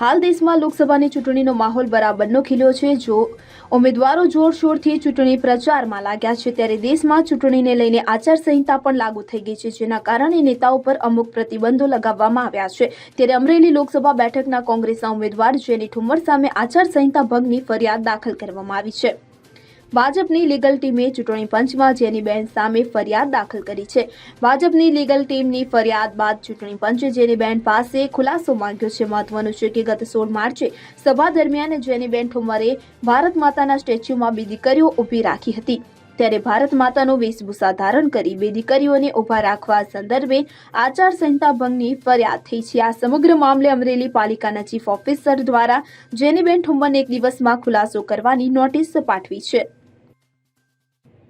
હાલ દેશમાં લોકસભાની ચૂંટણીનો માહોલ બરાબરનો ખીલ્યો છે. જો ઉમેદવારો જોરશોરથી ચૂંટણી પ્રચારમાં લાગ્યા છે, ત્યારે દેશમાં ચૂંટણીને લઈને આચારસંહિતા પણ લાગુ થઈ ગઈ છે, જેના કારણે નેતાઓ પર અમુક પ્રતિબંધો લગાવવામાં આવ્યા છે. ત્યારે અમરેલી લોકસભા બેઠકના કોંગ્રેસના ઉમેદવાર જેની ઠુમ્મર સામે આચારસંહિતા ભંગની ફરિયાદ દાખલ કરવામાં આવી છે. ભાજપની લીગલ ટીમે ચૂંટણી પંચમાં જેનીબેન સામે ફરિયાદ દાખલ કરી છે. ભાજપની લીગલ ટીમની ફરિયાદ બાદ ચૂંટણી પંચે જેનીબેન પાસે ખુલાસો માંગ્યો છે. મહત્વનું છે કે ગત સોળ માર્ચે સભા દરમિયાન જેનીબેન ઠુમરે ભારત માતાના સ્ટેચ્યુમાં બે દીકરીઓ ઊભી રાખી હતી. ત્યારે ભારત માતાનો વેશભૂષા ધારણ કરી બે દીકરીઓને ઊભા રાખવા સંદર્ભે આચારસંહિતા ભંગની ફરિયાદ થઈ છે. આ સમગ્ર મામલે અમરેલી પાલિકાના ચીફ ઓફિસર દ્વારા જેનીબેન ઠુમ્મરને એક દિવસમાં ખુલાસો કરવાની નોટિસ પાઠવી છે.